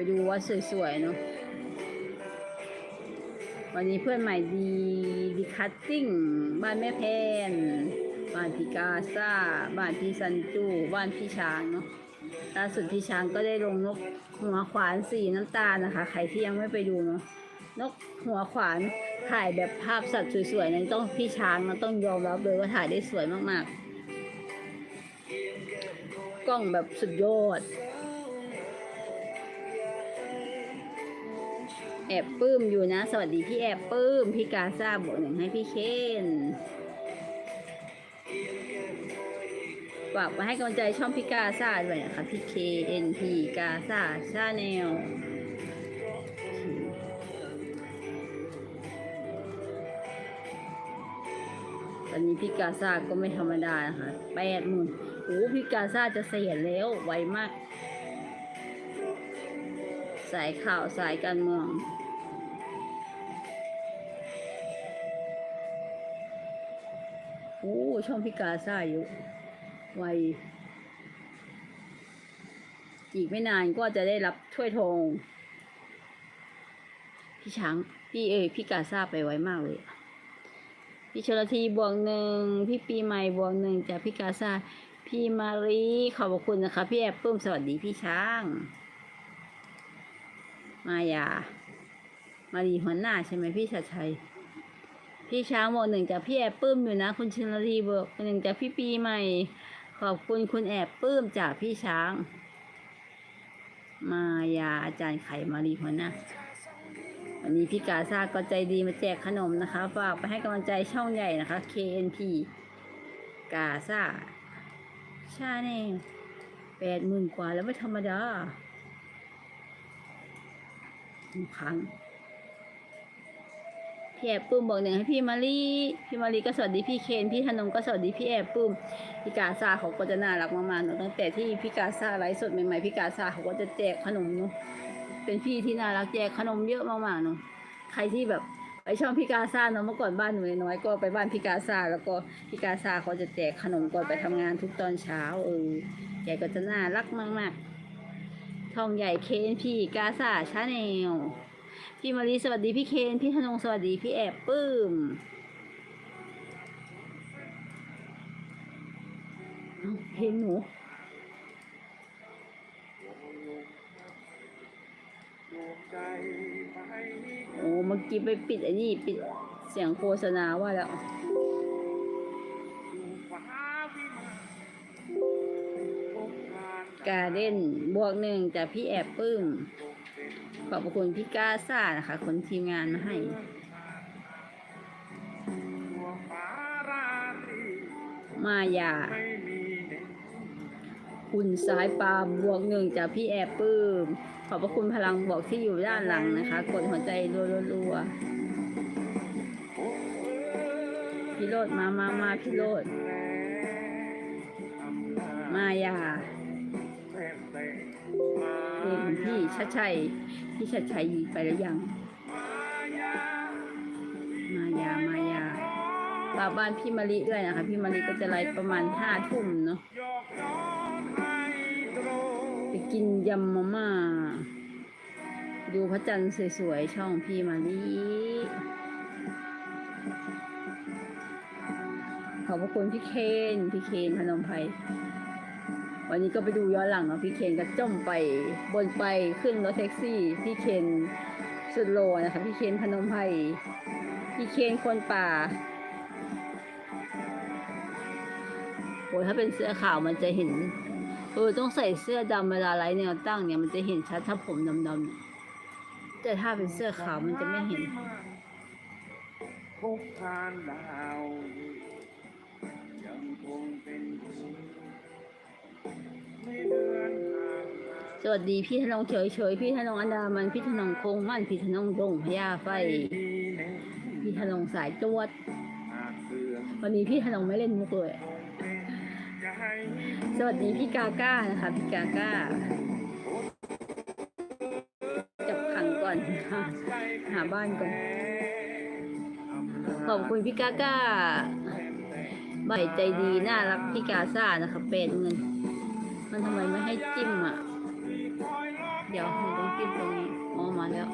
ไปดูวัดสวยๆเนาะวันนี้เพื่อนใหม่ดีดีคัตติ้ง บ้านแม่แพน บ้านพี่กาซาบ้านพี่ซันจู บ้านพี่ช้างเนาะล่าสุดพี่ช้างก็ได้ลงนกหัวขวานสีน้ำตาลนะคะ ใครที่ยังไม่ไปดูเนาะนกหัวขวานถ่ายแบบภาพสัตว์สวยๆนั้นต้องพี่ช้างนะต้องยอมรับเลยว่าถ่ายได้สวยมากๆ กล้องแบบสุดยอด แอบปลื้มอยู่นะ สวัสดีพี่แอบปลื้ม พี่กาซาบวกหนึ่งให้พี่เคนฝากมาให้กำลังใจช่องพี่กาซาด้วยนะคะพี่เคเอ็นพีกาซาชาแนลตอนนี้พี่กาซาก็ไม่ธรรมดานะคะแปดหมื่นโอ้พี่กาซาจะเสียแล้วไวมาก สายข่าวสายการเมือง โอ้ช่องพิกาซ่าอยู่ไวอีกไม่นานก็จะได้รับถ้วยทองพี่ช้างพี่เอยพี่กาซ่าไปไวมากเลย พี่ชลทีบวกหนึ่งพี่ปีใหม่บวกหนึ่งจากพี่กาซ่าพี่มารีขอบคุณนะคะ พี่แอบปุ้มสวัสดีพี่ช้าง มายา มารีหัวหน้าใช่ไหมพี่ชัดชัย พี่ช้างบอกหนึ่งจากพี่แอบปื้มอยู่นะ คุณชินรีบอกหนึ่งจากพี่ปีใหม่ ขอบคุณคุณแอบปื้มจากพี่ช้าง มายาอาจารย์ไข่มารีหัวหน้าวันนี้พี่กาซาก็ใจดีมาแจกขนมนะคะ ฝากไปให้กำลังใจช่องใหญ่นะคะ KNP กาซาชาแนลแปดหมื่นกว่าแล้วไม่ธรรมดาครั้ง พี่แอบปื้มบอกหนึ่งให้พี่มารีพี่มารีก็สวัสดีพี่เคนพี่ธนงก็สวัสดีพี่แอบปื้มพี่กาซาเขาก็จะน่ารักมากๆเนอะตั้งแต่ที่พี่กาซาไลฟ์สดใหม่ๆพี่กาซาเขาก็จะแจกขนมเนาะเป็นพี่ที่น่ารักแจกขนมเยอะมากๆเนาะใครที่แบบไปช่องพี่กาซาเนาะเมื่อก่อนบ้านหนูน้อยก็ไปบ้านพี่กาซาแล้วก็พี่กาซาเขาจะแจกขนมก่อนไปทำงานทุกตอนเช้าเออแกก็จะน่ารักมากๆช่องใหญ่เคนพี่กาซาชาแนล พี่มารีสวัสดีพี่เคนพี่ธนงสวัสดีพี่แอบปื้มเอ้าเพลงหนูโอ้เมื่อกี้ไปปิดไอ้นี่ปิดเสียงโฆษณาว่าแล้วการเด่นบวกหนึ่งจากพี่แอบปื้ม ขอบคุณพี่กาซ่านะคะ คนทีมงานมาให้มายา คุณสายปาบวกหนึ่งจากพี่แอบปื้ม ขอบพระคุณพลังบวกที่อยู่ด้านหลังนะคะ กดหัวใจรัวๆพี่โรดมามามาพี่โรดมายา ของพี่ชัดชัยพี่ชัดชัยไปแล้วยัง มายามายาฝากบ้านพี่มะลิด้วยนะคะ พี่มะลิก็จะไลฟ์ประมาณห้าทุ่มเนาะไปกินยำมาม่าดูพระจันทร์สวยๆช่องพี่มะลิขอบพระคุณพี่เคน พี่เคนพนมไพร วันนี้ก็ไปดูย้อนหลังเนาะพี่เคนก็จ้มไปบนไปขึ้นรถแท็กซี่พี่เคนสุดโลนะคะพี่เคนพนมไพรพี่เคนคนป่าโอ้ยถ้าเป็นเสื้อขาวมันจะเห็นเออต้องใส่เสื้อดำเวลาไลฟ์แนวตั้งเนี่ยมันจะเห็นชัดถ้าผมดำๆแต่ถ้าเป็นเสื้อขาวมันจะไม่เห็นพกทานดาวยังคงเป็น สวัสดีพี่ธนงเฉยเฉยพี่ธนงอันดามันพี่ธนงคงมั่นพี่ธนงดงพญาไฟ พี่ธนงสายจวด วันนี้พี่ธนงไม่เล่นมุกเลยสวัสดีพี่กาก้านะคะพี่กาก้าจับขังก่อนหาบ้านก่อนขอบคุณพี่กาก้าใบใจดีน่ารักพี่กาซ่านะคะเป็ดเงิน มันทำไมไม่ให้จิ้มอะ Điều 东，我买了